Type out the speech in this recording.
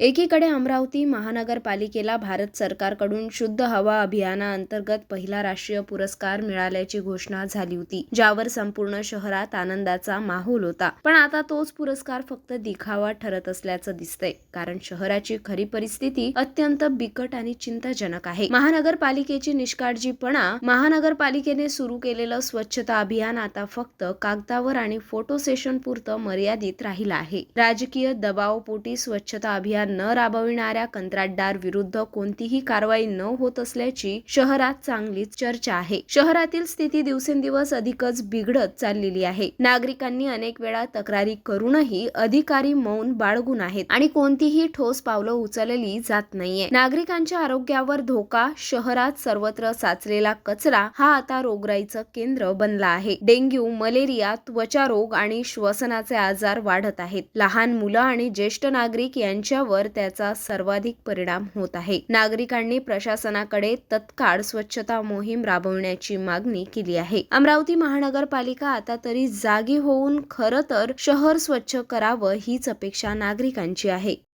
एकीकडे अमरावती महानगरपालिकेला भारत सरकारकडून शुद्ध हवा अभियानाअंतर्गत पहिला राष्ट्रीय पुरस्कार मिळाल्याची घोषणा झाली होती ज्यावर संपूर्ण शहरात आनंदाचा माहोल होता. पण आता तोच पुरस्कार फक्त दिखावा ठरत असल्याचं दिसतंय कारण शहराची खरी परिस्थिती अत्यंत बिकट आणि चिंताजनक आहे. महानगरपालिकेची निष्काळजीपणा महानगरपालिकेने सुरू केलेलं स्वच्छता अभियान आता फक्त कागदावर आणि फोटो सेशन पुरतं मर्यादित राहिलं आहे. राजकीय दबावपोटी स्वच्छता अभियान न राबविणाऱ्या कंत्राटदार विरुद्ध कोणतीही कारवाई न होत असल्याची शहरात चांगलीच चर्चा आहे. शहरातील स्थिती दिवसेंदिवस अधिकच बिघडत चाललेली आहे. नागरिकांनी अनेक वेळा तक्रारी करूनही अधिकारी मौन बाळगून आहेत आणि कोणतीही ठोस पावलं उचलली जात नाहीये. नागरिकांच्या आरोग्यावर धोका शहरात सर्वत्र साचलेला कचरा हा आता रोगराईचं केंद्र बनला आहे. डेंग्यू मलेरिया त्वचा रोग आणि श्वसनाचे आजार वाढत आहेत. लहान मुलं आणि ज्येष्ठ नागरिक यांच्यावर त्याचा सर्वाधिक परिणाम होत आहे. नागरिकांनी प्रशासनाकडे तत्काळ स्वच्छता मोहीम राबवण्याची मागणी केली आहे. अमरावती महानगरपालिका आता तरी जागी होऊन खरं तर शहर स्वच्छ करावं हीच अपेक्षा नागरिकांची आहे.